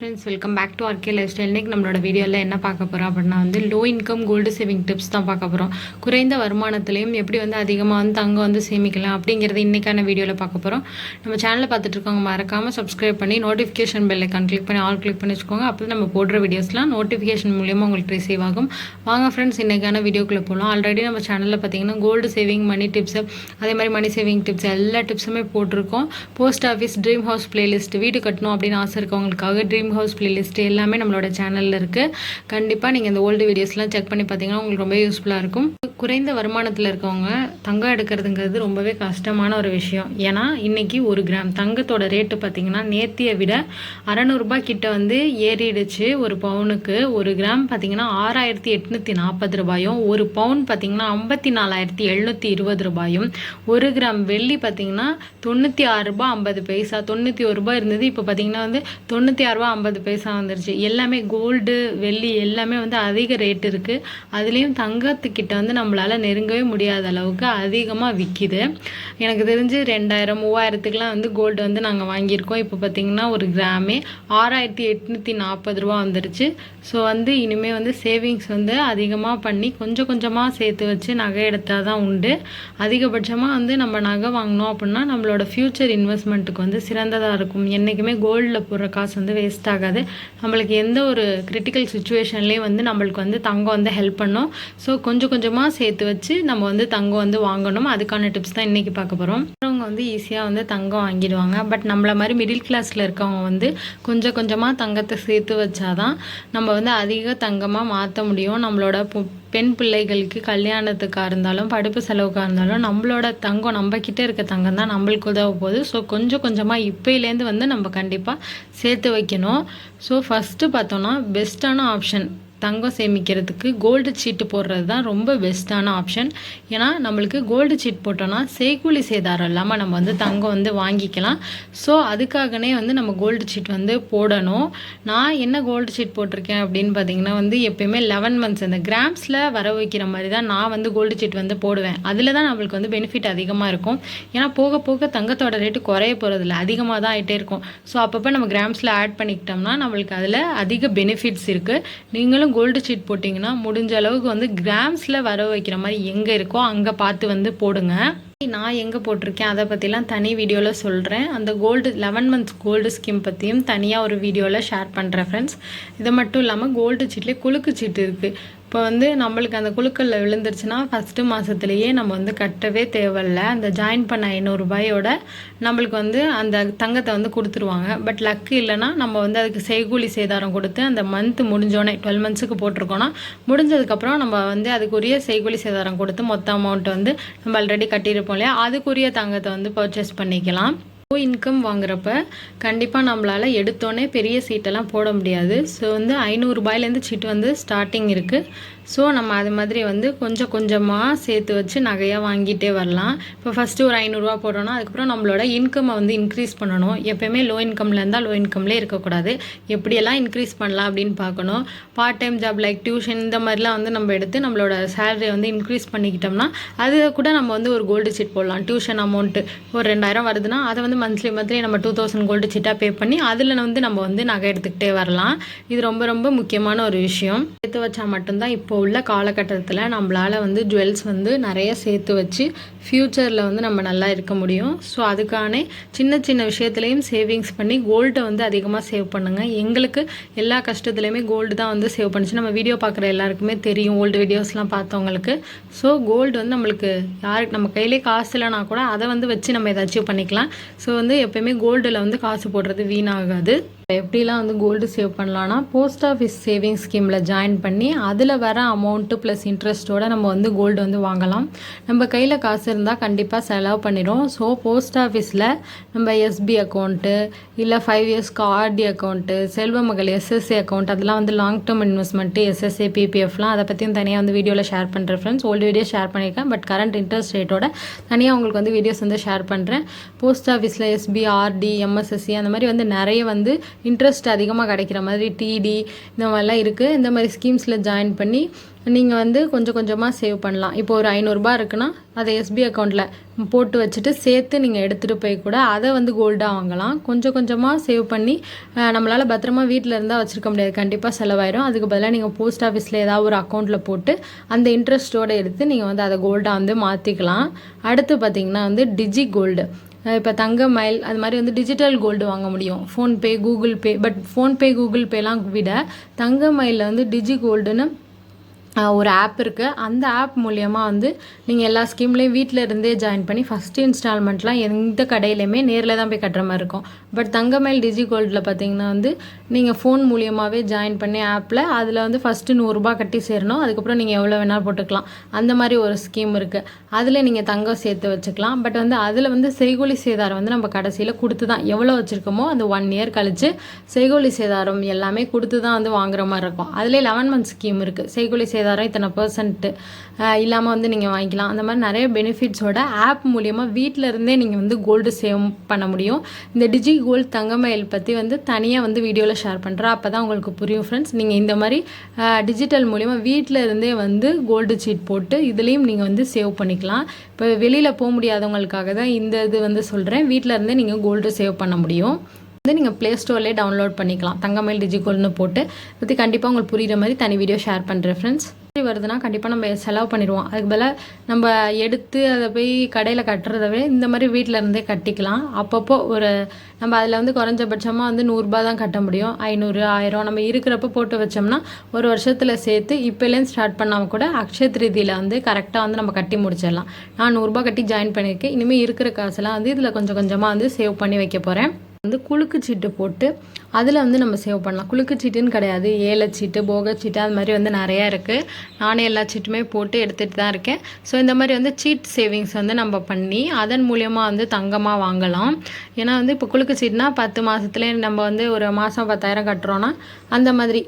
Friends welcome back to R K life style இன்றைக்கி நம்மளோட வீடியோவில் என்ன பார்க்க போகிறோம் அப்படின்னா வந்து low income gold saving tips தான் பார்க்க போகிறோம் குறைந்த வருமானத்துலேயும் எப்படி வந்து அதிகமாக வந்து தங்கம் வந்து சேமிக்கலாம் அப்படிங்கிறது இன்றைக்கான வீடியோவில் பார்க்க போகிறோம் நம்ம சேனலில் பார்த்துட்டு இருக்கவங்க மறக்காமல் சப்ஸ்கிரைப் பண்ணி நோட்டிஃபிகேஷன் பெல் ஐக்கான் கிளிக் பண்ணி ஆல் கிளிக் பண்ணி வச்சுக்கோங்க. அப்போ நம்ம போடுற வீடியோஸ்லாம் நோட்டிஃபிகேஷன் மூலியமாக உங்களுக்கு ரிசீவ் ஆகும். வாங்க ஃப்ரெண்ட்ஸ் இன்றைக்கான வீடியோக்குள்ளே போகலாம் ஆல்ரெடி நம்ம சேனலில் பார்த்தீங்கன்னா கோல்டு சேவிங் மணி டிப்ஸ் அதே மாதிரி மணி சேவிங் டிப்ஸ் எல்லா டிப்ஸுமே போட்டிருக்கோம். Post office dream house playlist வீடு கட்டணும் அப்படின்னு ஆசை இருக்கவங்களுக்காக ட்ரீம் ஹவுஸ் பிளேலிஸ்ட் எல்லாமே நம்மளோட சேனலில் இருக்குது கண்டிப்பாக நீங்கள் இந்த ஓல்டு வீடியோஸ்லாம் செக் பண்ணி பார்த்தீங்கன்னா உங்களுக்கு ரொம்ப யூஸ்ஃபுல்லாக இருக்கும். குறைந்த வருமானத்தில் இருக்கவங்க தங்கம் எடுக்கிறதுங்கிறது ரொம்பவே கஷ்டமான ஒரு விஷயம். ஏன்னா இன்னைக்கு ஒரு கிராம் தங்கத்தோட ரேட்டு பார்த்தீங்கன்னா நேத்தியை விட அறநூறுபா கிட்ட வந்து ஏறிடுச்சு. ஒரு பவுனுக்கு ஒரு கிராம் பார்த்தீங்கன்னா ஆறாயிரத்தி எட்நூற்றி நாற்பது ரூபாயும் ஒரு பவுன் பார்த்தீங்கன்னா ஐம்பத்தி நாலாயிரத்தி எழுநூற்றி இருபது ரூபாயும். ஒரு கிராம் வெள்ளி பார்த்தீங்கன்னா தொண்ணூற்றி ஆறு ரூபாய் ஐம்பது பைசா தொண்ணூற்றி ஒரு ரூபா இருந்தது. இப்போ பார்த்தீங்கன்னா வந்து தொண்ணூற்றி ஆறுரூபா ஐம்பது பைசா வந்துருச்சு. எல்லாமே கோல்டு வெள்ளி எல்லாமே வந்து அதிக ரேட் இருக்குது அதுலேயும் தங்கத்துக்கிட்ட வந்து நம்மளால் நெருங்கவே முடியாத அளவுக்கு அதிகமாக விற்கிது எனக்கு தெரிஞ்சு ரெண்டாயிரம் மூவாயிரத்துக்குலாம் வந்து கோல்டு வந்து நாங்கள் வாங்கியிருக்கோம். இப்போ பார்த்தீங்கன்னா ஒரு கிராமே ஆறாயிரத்தி எட்நூற்றி நாற்பது ரூபா வந்துருச்சு. ஸோ வந்து இனிமேல் வந்து சேவிங்ஸ் வந்து அதிகமாக பண்ணி கொஞ்சம் கொஞ்சமாக சேர்த்து வச்சு நகை எடுத்தால் தான் உண்டு. அதிகபட்சமாக வந்து நம்ம நகை வாங்கினோம் அப்படின்னா நம்மளோட ஃப்யூச்சர் இன்வெஸ்ட்மெண்ட்டுக்கு வந்து சிறந்ததாக இருக்கும். என்றைக்குமே கோல்டில் போடுற காசு வந்து வேஸ்ட் ஆகாது. நம்மளுக்கு எந்த ஒரு கிரிட்டிக்கல் சுச்சுவேஷன்லேயும் வந்து நம்மளுக்கு வந்து தங்கம் வந்து ஹெல்ப் பண்ணும். ஸோ கொஞ்சம் கொஞ்சமாக சேர்த்து வச்சு நம்ம வந்து தங்கம் வந்து வாங்கணும். அதுக்கான டிப்ஸ் தான் இன்றைக்கி பார்க்க போகிறோம் அவங்க வந்து ஈஸியாக வந்து தங்கம் வாங்கிடுவாங்க. பட் நம்மள மாதிரி மிடில் கிளாஸில் இருக்கவங்க வந்து கொஞ்சம் கொஞ்சமாக தங்கத்தை சேர்த்து வச்சாதான் நம்ம வந்து அதிக தங்கமாக மாற்ற முடியும். நம்மளோட பெண் பிள்ளைகளுக்கு கல்யாணத்துக்காக இருந்தாலும் படிப்பு செலவுக்காக இருந்தாலும் நம்மளோட தங்கம் நம்மக்கிட்ட இருக்க தங்கம் தான் நம்மளுக்கு உதவ போகுது. ஸோ கொஞ்சம் கொஞ்சமாக இப்போலேருந்து வந்து நம்ம கண்டிப்பாக சேர்த்து வைக்கணும். ஸோ ஃபஸ்ட்டு பார்த்தோன்னா பெஸ்ட்டான ஆப்ஷன் தங்கம் சேமிக்கிறதுக்கு கோல்டு சீட்டு போடுறது தான் ரொம்ப பெஸ்ட்டான ஆப்ஷன் ஏன்னா நம்மளுக்கு கோல்டு சீட் போட்டோன்னா செய்கூலி சேதாரம் இல்லாமல் நம்ம வந்து தங்கம் வந்து வாங்கிக்கலாம். ஸோ அதுக்காகனே வந்து நம்ம கோல்டு சீட் வந்து போடணும். நான் என்ன கோல்டு சீட் போட்டிருக்கேன் அப்படின்னு பார்த்தீங்கன்னா வந்து எப்பயுமே லெவன் மந்த்ஸ் அந்த கிராம்ஸில் வர வைக்கிற மாதிரி தான் நான் வந்து கோல்டு சீட் வந்து போடுவேன். அதில் தான் நம்மளுக்கு வந்து பெனிஃபிட் அதிகமாக இருக்கும். ஏன்னா போக போக தங்கத்தோட ரேட்டு குறைய போகிறதில்ல அதிகமாக தான் ஆகிட்டே இருக்கும். ஸோ அப்பப்போ நம்ம கிராம்ஸில் ஆட் பண்ணிக்கிட்டோம்னா நம்மளுக்கு அதில் அதிக பெனிஃபிட்ஸ் இருக்குது நீங்களும் கோல்டு சீட் போட்டிங்கன்னா முடிஞ்ச அளவுக்கு வந்து கிராம்ஸில் வர வைக்கிற மாதிரி எங்கே இருக்கோ அங்கே பார்த்து வந்து போடுங்க. நான் எங்கே போட்டிருக்கேன் அதை பற்றிலாம் தனி வீடியோவில் சொல்கிறேன் அந்த gold eleven months gold scheme பற்றியும் தனியாக ஒரு வீடியோவில் ஷேர் பண்ணுறேன் ஃப்ரெண்ட்ஸ் இது மட்டும் இல்லாமல் கோல்டு சீட்லேயே குலுக்கு சீட்டு இருக்குது இப்போ வந்து நம்மளுக்கு அந்த குழுக்களில் விழுந்துருச்சுன்னா ஃபஸ்ட்டு மாதத்துலேயே நம்ம வந்து கட்டவே தேவையில்ல. அந்த ஜாயின் பண்ண ஐநூறுரூபாயோட நம்மளுக்கு வந்து அந்த தங்கத்தை வந்து கொடுத்துருவாங்க. பட் லக்கு இல்லைன்னா நம்ம வந்து அதுக்கு செய்கூலி சேதாரம் கொடுத்து அந்த மந்த் முடிஞ்சோடனே டுவெல் மந்த்ஸுக்கு போட்டிருக்கோன்னா முடிஞ்சதுக்கப்புறம் நம்ம வந்து அதுக்குரிய செய்கூலி சேதாரம் கொடுத்து மொத்த அமௌண்ட் வந்து நம்ம ஆல்ரெடி கட்டியிருப்போம் இல்லையா? அதுக்குரிய தங்கத்தை வந்து பர்ச்சேஸ் பண்ணிக்கலாம். லோ இன்கம் வாங்குறப்ப கண்டிப்பாக நம்மளால் எடுத்தோடனே பெரிய சீட்டெல்லாம் போட முடியாது. ஸோ வந்து ஐநூறுரூபாயிலேருந்து சீட்டு வந்து ஸ்டார்டிங் இருக்குது ஸோ நம்ம அது மாதிரி வந்து கொஞ்சம் கொஞ்சமாக சேர்த்து வச்சு நகையாக வாங்கிட்டே வரலாம். இப்போ ஃபஸ்ட்டு ஒரு ஐநூறுரூவா போடுறோன்னா அதுக்கப்புறம் நம்மளோட இன்கம்மை வந்து இன்க்ரீஸ் பண்ணணும். எப்போயுமே லோ இன்கம்ல இருந்தால் லோ இன்கம்லேயே இருக்கக்கூடாது. எப்படியெல்லாம் இன்க்ரீஸ் பண்ணலாம் அப்படின்னு பார்க்கணும். Part time job like tuition இந்த மாதிரிலாம் வந்து நம்ம எடுத்து நம்மளோட சேலரியை வந்து இன்க்ரீஸ் பண்ணிக்கிட்டோம்னா அது கூட நம்ம வந்து ஒரு கோல்டு சீட் போடலாம். டியூஷன் அமௌண்ட்டு ஒரு ரெண்டாயிரம் வருதுன்னா அதை வந்து மந்த்லி மந்த்லி நம்ம டூ தௌசண்ட் கோல்டு சீட்டாக பே பண்ணி அதில் வந்து நம்ம வந்து நகை எடுத்துக்கிட்டே வரலாம். இது ரொம்ப ரொம்ப முக்கியமான ஒரு விஷயம். சேர்த்து வச்சா மட்டும்தான் இப்போ உள்ள காலகட்டத்தில் நம்மளால் வந்து ஜுவல்ஸ் வந்து நிறைய சேர்த்து வச்சு ஃப்யூச்சரில் வந்து நம்ம நல்லா இருக்க முடியும். ஸோ அதுக்கான சின்ன சின்ன விஷயத்துலையும் சேவிங்ஸ் பண்ணி கோல்டை வந்து அதிகமாக சேவ் பண்ணுங்கள் எங்களுக்கு எல்லா கஷ்டத்துலேயுமே கோல்டு தான் வந்து சேவ் பண்ணுச்சு. நம்ம வீடியோ பார்க்குற எல்லாருக்குமே தெரியும் ஓல்டு வீடியோஸ்லாம் பார்த்தவங்களுக்கு. ஸோ கோல்டு வந்து நம்மளுக்கு யாருக்கு நம்ம கையிலே காசு இல்லைனா கூட அதை வந்து வச்சு நம்ம ஏதாச்சும் பண்ணிக்கலாம். ஸோ வந்து எப்போயுமே கோல்டில் வந்து காசு போடுறது வீணாகாது. எப்படிலாம் வந்து கோல்டு சேவ் பண்ணலான்னா போஸ்ட் ஆஃபீஸ் சேவிங்ஸ் ஸ்கீமில் ஜாயின் பண்ணி அதில் வர அமௌண்ட்டு ப்ளஸ் இன்ட்ரெஸ்ட்டோட நம்ம வந்து கோல்டு வந்து வாங்கலாம். நம்ம கையில் காசு இருந்தால் கண்டிப்பாக செலவு பண்ணிடும் ஸோ போஸ்ட் ஆஃபீஸில் நம்ம எஸ்பி அக்கௌண்ட்டு இல்லை ஃபைவ் இயர்ஸ்க்கு RD account Selva Magal SSC account அதெல்லாம் வந்து லாங் டேர்ம் இன்வெஸ்ட்மெண்ட்டு எஸ்எஸ்ஏ பிபிஎஃப்லாம் அதை பற்றியும் தனியாக வந்து வீடியோவில் ஷேர் பண்ணுறேன் ஃப்ரெண்ட்ஸ் ஓல்டு வீடியோ ஷேர் பண்ணியிருக்கேன். பட் கரண்ட் இன்ட்ரெஸ்ட் ரேட்டோட தனியாக உங்களுக்கு வந்து வீடியோஸ் வந்து ஷேர் பண்ணுறேன் போஸ்ட் ஆஃபீஸில் எஸ்பி ஆர்டி எம்எஸ்எஸ்சி அந்த மாதிரி வந்து நிறைய வந்து இன்ட்ரெஸ்ட் அதிகமாக கிடைக்கிற மாதிரி டிடி இந்த மாதிரிலாம் இருக்குது இந்த மாதிரி ஸ்கீம்ஸில் ஜாயின் பண்ணி நீங்கள் வந்து கொஞ்சம் கொஞ்சமாக சேவ் பண்ணலாம். இப்போ ஒரு ஐநூறுரூபா இருக்குன்னா அதை எஸ்பி அக்கௌண்ட்டில் போட்டு வச்சுட்டு சேர்த்து நீங்கள் எடுத்துகிட்டு போய் கூட அதை வந்து கோல்டாக வாங்கலாம். கொஞ்சம் கொஞ்சமாக சேவ் பண்ணி நம்மளால் பத்திரமா வீட்டில் இருந்தால் வச்சுருக்க முடியாது. கண்டிப்பாக செலவாயிரும். அதுக்கு பதிலாக நீங்கள் போஸ்ட் ஆஃபீஸில் ஏதாவது ஒரு அக்கௌண்ட்டில் போட்டு அந்த இன்ட்ரெஸ்ட்டோடு எடுத்து நீங்கள் வந்து அதை கோல்டாக வந்து மாற்றிக்கலாம் அடுத்து பார்த்திங்கன்னா வந்து டிஜி கோல்டு இப்போ தங்க மைல் அது மாதிரி வந்து டிஜிட்டல் கோல்டு வாங்க முடியும். PhonePe Google Pay but PhonePe Google பேலாம் விட தங்க மைலில் வந்து டிஜி கோல்டுன்னு ஒரு ஆப் இருக்குது அந்த ஆப் மூலயமா வந்து நீங்கள் எல்லா ஸ்கீம்லேயும் வீட்டில் இருந்தே ஜாயின் பண்ணி ஃபஸ்ட்டு இன்ஸ்டால்மெண்ட்லாம் எந்த கடையிலையுமே நேரில் தான் போய் கட்டுற மாதிரி இருக்கும். பட் தங்கமயில் டிஜி கோல்டில் பார்த்தீங்கன்னா வந்து நீங்கள் ஃபோன் மூலியமாகவே ஜாயின் பண்ணி ஆப்பில் அதில் வந்து ஃபஸ்ட்டு நூறுரூபா கட்டி சேரணும். அதுக்கப்புறம் நீங்கள் எவ்வளோ வேணாலும் போட்டுக்கலாம். அந்த மாதிரி ஒரு ஸ்கீம் இருக்குது அதில் நீங்கள் தங்கம் சேர்த்து வச்சுக்கலாம். பட் வந்து அதில் வந்து செய்கூலி சேதாரம் வந்து நம்ம கடைசியில் கொடுத்து தான் எவ்வளோ வச்சுருக்கோமோ அந்த ஒன் இயர் கழித்து செய்கூலி சேதாரம் எல்லாமே கொடுத்து தான் வந்து வாங்குற மாதிரி இருக்கும். அதில் லெவன் மந்த் ஸ்கீம் இருக்குது செய்கூலி சேதாரம் சேதாரம் இத்தனை பர்சன்ட்டு இல்லாமல் வந்து நீங்கள் வாங்கிக்கலாம். அந்த மாதிரி நிறைய பெனிஃபிட்ஸோட ஆப் மூலியமாக வீட்டில் இருந்தே நீங்கள் வந்து கோல்டு சேவ் பண்ண முடியும். இந்த டிஜி கோல்டு தங்கமயில் பற்றி வந்து தனியாக வந்து வீடியோவில் ஷேர் பண்ணுறேன் அப்போ தான் உங்களுக்கு புரியும் ஃப்ரெண்ட்ஸ் நீங்கள் இந்த மாதிரி டிஜிட்டல் மூலியமாக வீட்டில் இருந்தே வந்து கோல்டு சீட் போட்டு இதுலேயும் நீங்கள் வந்து சேவ் பண்ணிக்கலாம். இப்போ வெளியில் போக முடியாதவங்களுக்காக தான் இந்த இது வந்து சொல்கிறேன் வீட்டில் இருந்தே நீங்கள் கோல்டு சேவ் பண்ண முடியும். வந்து நீங்கள் ப்ளே ஸ்டோர்லேயே டவுன்லோட் பண்ணிக்கலாம். தங்கமயில் டிஜிகோல்னு போட்டு. பற்றி கண்டிப்பாக உங்களுக்கு புரிகிற மாதிரி தனி வீடியோ ஷேர் பண்ணுறேன் ஃப்ரெண்ட்ஸ் வருதுன்னா கண்டிப்பாக நம்ம செலவு பண்ணிடுவோம். அதுக்கு பதிலாக நம்ம எடுத்து அதை போய் கடையில் கட்டுறத விட இந்த மாதிரி வீட்டில் இருந்தே கட்டிக்கலாம். அப்பப்போ ஒரு நம்ம அதில் வந்து குறைஞ்சபட்சமாக வந்து நூறுரூபா தான் கட்ட முடியும். ஐநூறு ஆயிரம் நம்ம இருக்கிறப்ப போட்டு வச்சோம்னா ஒரு வருஷத்தில் சேர்த்து இப்போலேருந்து ஸ்டார்ட் பண்ணாமல் கூட அக்ஷய திருதியில் வந்து கரெக்டாக வந்து நம்ம கட்டி முடிச்சிடலாம். நான் நூறுரூபா கட்டி ஜாயின் பண்ணியிருக்கேன். இனிமேல் இருக்கிற காசெல்லாம் வந்து இதில் கொஞ்சம் கொஞ்சமாக வந்து சேவ் பண்ணி வைக்க போகிறேன் வந்து குலுக்கு சீட்டு போட்டு அதில் வந்து நம்ம சேவ் பண்ணலாம். குலுக்கு சீட்டுன்னு கிடையாது. ஏலச்சீட்டு போகச்சீட்டு அது மாதிரி வந்து நிறையா இருக்குது நானே எல்லா சீட்டுமே போட்டு எடுத்துகிட்டு தான் இருக்கேன். ஸோ இந்த மாதிரி வந்து சீட் சேவிங்ஸ் வந்து நம்ம பண்ணி அதன் மூலியமாக வந்து தங்கமாக வாங்கலாம். ஏன்னா வந்து இப்போ குலுக்கு சீட்னா பத்து மாதத்துலேயே நம்ம வந்து ஒரு மாதம் பத்தாயிரம் கட்டுறோன்னா அந்த மாதிரி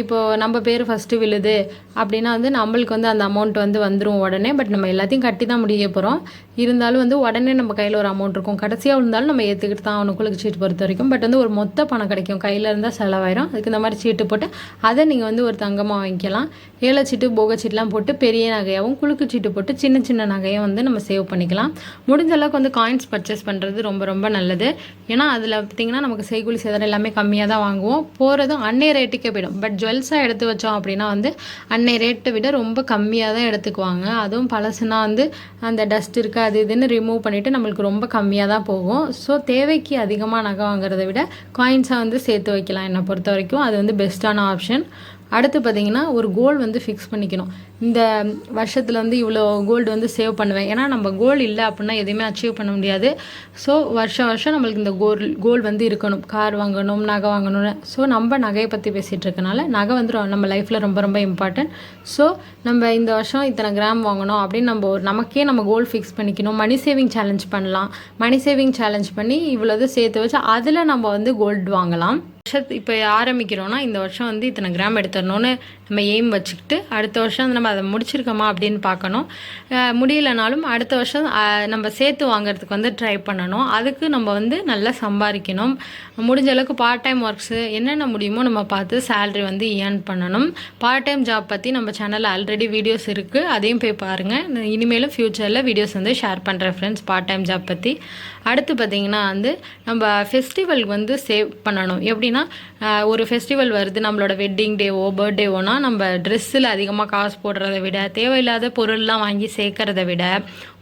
இப்போது நம்ம பேர் ஃபஸ்ட்டு விழுது அப்படின்னா வந்து நம்மளுக்கு வந்து அந்த அமௌண்ட் வந்து வந்துடும் உடனே பட் நம்ம எல்லாத்தையும் கட்டி தான் முடிய போகிறோம் இருந்தாலும் வந்து உடனே நம்ம கையில் ஒரு அமௌண்ட் இருக்கும். கடைசியாக இருந்தாலும் நம்ம ஏற்றுக்கிட்டு தான் அவனுக்குள்ள சீட்டு பொறுத்த வரைக்கும். பட் வந்து ஒரு மொத்த பணம் கிடைக்கும். கையில் இருந்தால் செலவாயிரும். அதுக்கு இந்த மாதிரி சீட்டு போட்டு அதை நீங்கள் வந்து ஒரு தங்கமாக வாங்கிக்கலாம். ஏழை சீட்டு போக சீட்டுலாம் போட்டு பெரிய நகையாகவும் குலுக்கு சீட்டு போட்டு சின்ன சின்ன நகையும் வந்து நம்ம சேவ் பண்ணிக்கலாம். முடிஞ்ச அளவுக்கு வந்து காயின்ஸ் பர்ச்சேஸ் பண்ணுறது ரொம்ப ரொம்ப நல்லது. ஏன்னா அதில் பார்த்திங்கன்னா நமக்கு செய்கூலி சேதாரம் எல்லாமே கம்மியாக தான் வாங்குவோம் போகிறதும் அன்னைய ரேட்டுக்கே போயிடும். பட் ஜுவல்ஸாக எடுத்து வச்சோம் அப்படின்னா வந்து அன்னை ரேட்டை விட ரொம்ப கம்மியாக தான் எடுத்துக்குவாங்க. அதுவும் பழசுனா வந்து அந்த டஸ்ட் இருக்குது அது இதுன்னு ரிமூவ் பண்ணிவிட்டு நம்மளுக்கு ரொம்ப கம்மியாக தான் போகும். ஸோ தேவைக்கு அதிகமாக நகை வாங்குறத விட காயின்ஸாக வந்து சேர்த்து வைக்கலாம் என்னை பொறுத்த வரைக்கும். அது வந்து பெஸ்ட்டான ஆப்ஷன் அடுத்து பார்த்திங்கன்னா ஒரு கோல் வந்து ஃபிக்ஸ் பண்ணிக்கணும். இந்த வருஷத்தில் வந்து இவ்வளோ கோல்டு வந்து சேவ் பண்ணுவேன். ஏன்னா நம்ம கோல் இல்லை அப்படின்னா எதுவுமே அச்சீவ் பண்ண முடியாது. ஸோ வருஷம் வருஷம் நம்மளுக்கு இந்த கோல் கோல் வந்து இருக்கணும். கார் வாங்கணும் நகை வாங்கணும்னு. ஸோ நம்ம நகையை பற்றி பேசிகிட்டு இருக்கனால நகை வந்து நம்ம லைஃப்பில் ரொம்ப ரொம்ப இம்பார்ட்டன்ட் ஸோ நம்ம இந்த வருஷம் இத்தனை கிராம் வாங்கணும் அப்படின்னு நம்ம ஒரு நமக்கே நம்ம கோல் ஃபிக்ஸ் பண்ணிக்கணும். மணி சேவிங் சேலஞ்ச் பண்ணலாம். மணி சேவிங் சேலஞ்ச் பண்ணி இவ்வளோது சேர்த்து வச்சு அதில் நம்ம வந்து கோல்டு வாங்கலாம். வருஷத்து இப்போ ஆரம்பிக்கிறோன்னா இந்த வருஷம் வந்து இத்தனை கிராம் எடுத்துடணும்னு நம்ம எய்ம் வச்சுக்கிட்டு அடுத்த வருஷம் நம்ம அதை முடிச்சிருக்கோமா அப்படின்னு பார்க்கணும். முடியலனாலும் அடுத்த வருஷம் நம்ம சேர்த்து வாங்குறதுக்கு வந்து ட்ரை பண்ணணும். அதுக்கு நம்ம வந்து நல்லா சம்பாதிக்கணும். முடிஞ்ச அளவுக்கு பார்ட் டைம் ஒர்க்ஸு என்னென்ன முடியுமோ நம்ம பார்த்து சேல்ரி வந்து ஏர்ன் பண்ணணும். பார்ட் டைம் ஜாப் பற்றி நம்ம சேனலில் ஆல்ரெடி வீடியோஸ் இருக்குது அதையும் போய் பாருங்கள் இனிமேலும் ஃப்யூச்சரில் வீடியோஸ் வந்து ஷேர் பண்ணுறேன் ஃப்ரெண்ட்ஸ் பார்ட் டைம் ஜாப் பற்றி அடுத்து பார்த்திங்கன்னா வந்து நம்ம ஃபெஸ்டிவல் வந்து சேவ் பண்ணணும். எப்படின்னா ஒரு ஃபெஸ்டிவல் வருது நம்மளோட வெட்டிங் டேவோ பர்த்டேவோனா நம்ம ட்ரெஸ்ஸில் அதிகமாக காசு போடுறத விட தேவையில்லாத பொருள்லாம் வாங்கி சேர்க்கறத விட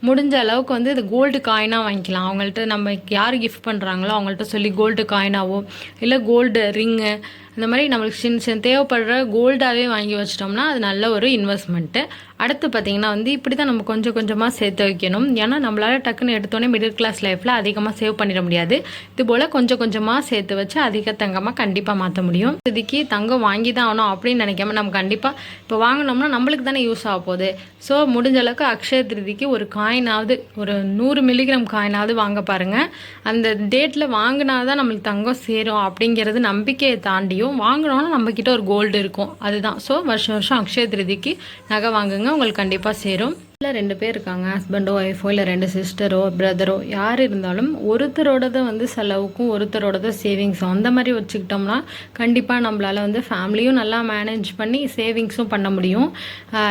முடிஞ்ச அளவுக்கு வந்து இது கோல்டு காயினாக வாங்கிக்கலாம். அவங்கள்ட்ட நம்ம யார் கிஃப்ட் பண்ணுறாங்களோ அவங்கள்ட்ட சொல்லி கோல்டு காயினாவோ இல்லை கோல்டு ரிங்கு இந்த மாதிரி நம்மளுக்கு சின்ன சின்ன தேவைப்படுற கோல்டாகவே வாங்கி வச்சிட்டோம்னா அது நல்ல ஒரு இன்வெஸ்ட்மெண்ட்டு அடுத்து பார்த்திங்கன்னா வந்து இப்படி தான் நம்ம கொஞ்சம் கொஞ்சமாக சேர்த்து வைக்கணும். ஏன்னா நம்மளால் டக்குன்னு எடுத்தோன்னே மிடில் கிளாஸ் லைஃப்பில் அதிகமாக சேவ் பண்ணிட முடியாது. இது போல் கொஞ்சம் கொஞ்சமாக சேர்த்து வச்சு அதிக தங்கமாக கண்டிப்பாக மாற்ற முடியும். இதுக்கு தங்கம் வாங்கி தான் ஆகணும் அப்படின்னு நினைக்காம நம்ம கண்டிப்பாக இப்போ வாங்கினோம்னா நம்மளுக்கு தானே யூஸ் ஆக போகுது. ஸோ முடிஞ்ச அளவுக்கு அக்ஷய திருதிக்கு ஒரு காயினாவது ஒரு நூறு மில்லிகிராம் காயினாவது வாங்க பாருங்கள் அந்த டேட்டில் வாங்கினா தான் நம்மளுக்கு தங்கம் சேரும் அப்படிங்கிறது நம்பிக்கையை தாண்டியும் வாங்கினோன்னா நம்மக்கிட்ட ஒரு கோல்டு இருக்கும். அதுதான். ஸோ வருஷம் வருஷம் அக்ஷய திருதிக்கு நகை வாங்குங்க. உங்களுக்கு கண்டிப்பாக சேரும். வீட்டில் ரெண்டு பேர் இருக்காங்க. ஹஸ்பண்டோ ஒய்ஃபோ இல்லை ரெண்டு சிஸ்டரோ பிரதரோ யார் இருந்தாலும் ஒருத்தரோடத வந்து செலவுக்கும் ஒருத்தரோடது சேவிங்ஸும் அந்த மாதிரி வச்சுக்கிட்டோம்னா கண்டிப்பாக நம்மளால் வந்து ஃபேமிலியும் நல்லா மேனேஜ் பண்ணி சேவிங்ஸும் பண்ண முடியும்.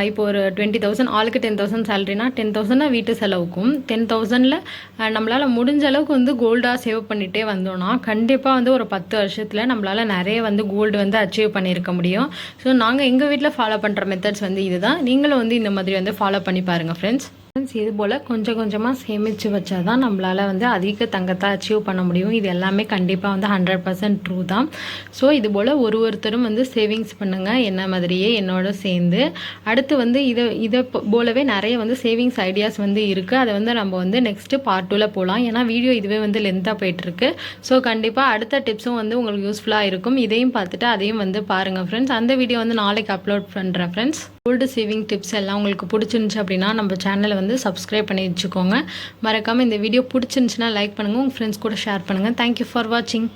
இப்போ ஒரு டுவெண்ட்டி தௌசண்ட் ஆளுக்கு டென் தௌசண்ட் சேலரினா டென் தௌசண்ட்னா வீட்டு செலவுக்கும். டென் தௌசண்டில் நம்மளால் முடிஞ்ச அளவுக்கு வந்து கோல்டாக சேவ் பண்ணிகிட்டே வந்தோம்னா கண்டிப்பாக வந்து ஒரு பத்து வருஷத்தில் நம்மளால் நிறைய வந்து கோல்டு வந்து அச்சீவ் பண்ணியிருக்க முடியும். ஸோ நாங்கள் எங்கள் வீட்டில் ஃபாலோ பண்ணுற மெத்தட்ஸ் வந்து இதுதான். நீங்களும் வந்து இந்த மாதிரி வந்து ஃபாலோ பண்ணி பாருங்கள் பாருங்கள் ஃப்ரெண்ட்ஸ் ஃப்ரெண்ட்ஸ் இது போல் கொஞ்சம் கொஞ்சமாக சேமித்து வச்சா தான் நம்மளால் வந்து அதிக தங்கத்தை அச்சீவ் பண்ண முடியும். இது எல்லாமே கண்டிப்பாக வந்து ஹண்ட்ரட் பர்சன்ட் ட்ரூ தான். ஸோ இது போல் ஒரு ஒருத்தரும் வந்து சேவிங்ஸ் பண்ணுங்கள் என்ன மாதிரியே என்னோட சேர்ந்து. அடுத்து வந்து இதை இதை போலவே நிறைய வந்து சேவிங்ஸ் ஐடியாஸ் வந்து இருக்குது அதை வந்து நம்ம வந்து நெக்ஸ்ட்டு பார்ட் டூவில் போகலாம் ஏன்னா வீடியோ இதுவே வந்து லென்த்தாக போயிட்டுருக்கு. ஸோ கண்டிப்பாக அடுத்த டிப்ஸும் வந்து உங்களுக்கு யூஸ்ஃபுல்லாக இருக்கும். இதையும் பார்த்துட்டு அதையும் வந்து பாருங்கள் ஃப்ரெண்ட்ஸ் அந்த வீடியோ வந்து நாளைக்கு அப்லோட் பண்ணுறேன் ஃப்ரெண்ட்ஸ் கோல்டு சேவிங் டிப்ஸ் எல்லாம் உங்களுக்கு பிடிச்சிருந்துச்சு அப்படின்னா நம்ம சேனலை வந்து சப்ஸ்கிரைப் பண்ணி வச்சுக்கோங்க. மறக்காமல் இந்த வீடியோ பிடிச்சிருந்துச்சுன்னா லைக் பண்ணுங்கள் உங்கள் ஃப்ரெண்ட்ஸ் கூட ஷேர் பண்ணுங்கள் தேங்க்யூ ஃபார் வாட்சிங்